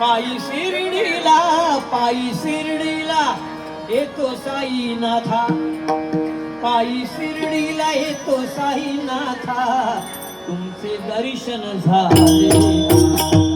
पायी शिर्डीला पायी शिर्डीला येतो साईनाथा. पायी शिर्डीला येतो साईनाथा. तुमचे दर्शन झाले.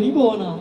李果呢？